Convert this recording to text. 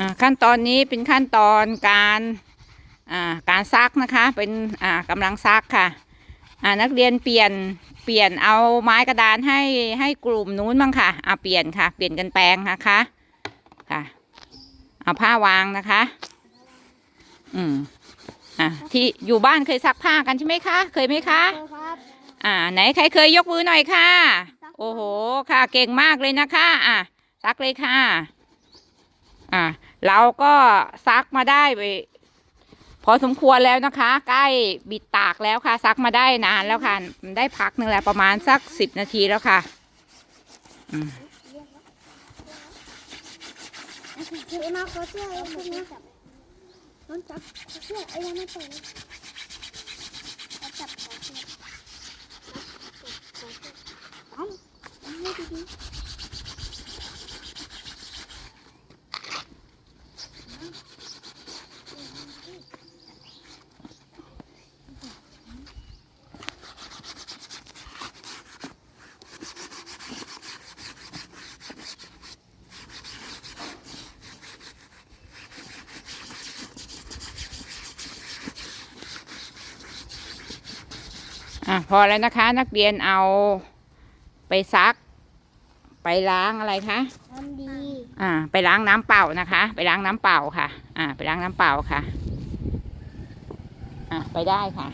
อ่าขั้นตอนนี้เป็นขั้นตอนการอ่าการซักนะคะ เป็นอ่ากำลังซักค่ะอ่านักเรียนเปลี่ยนเปลี่ยนเอาไม้กระดานให้ให้กลุ่มนู้นบ้างค่ะอ่าเปลี่ยนค่ะ เปลี่ยนกันแปลงนะคะค่ะเอาผ้าวางนะคะ อืมอะที่อยู่บ้านเคยซักผ้ากันใช่ไหมคะ เคยไหมคะครับอ่า ไหนใครเคยยกมือหน่อยค่ะ โอ้โห ค่ะ เก่งมากเลยนะคะ อะซักเลยค่ะ อะเราก็ซักมาได้ไปพอสมควรแล้วนะคะ ใกล้บิดตากแล้วค่ะ ซักมาได้นานแล้วค่ะ ได้พักหนึ่งแล้วประมาณสักสิบนาทีแล้วค่ะอืม เอ็มาขอเสื้อเอ็มคนนี้น้องจับขอเสื้อไอ้ยังไม่เปิดขอจับขอเสื้ออ้อมไม่ดี อะพอแล้วนะคะ นักเรียนเอาไปซัก ไปล้างอะไรคะทำดีอ่า ไปล้างน้ำเปล่านะคะ ไปล้างน้ำเปล่าค่ะ อ่า ไปล้างน้ำเปล่าค่ะ อะไปได้ค่ะ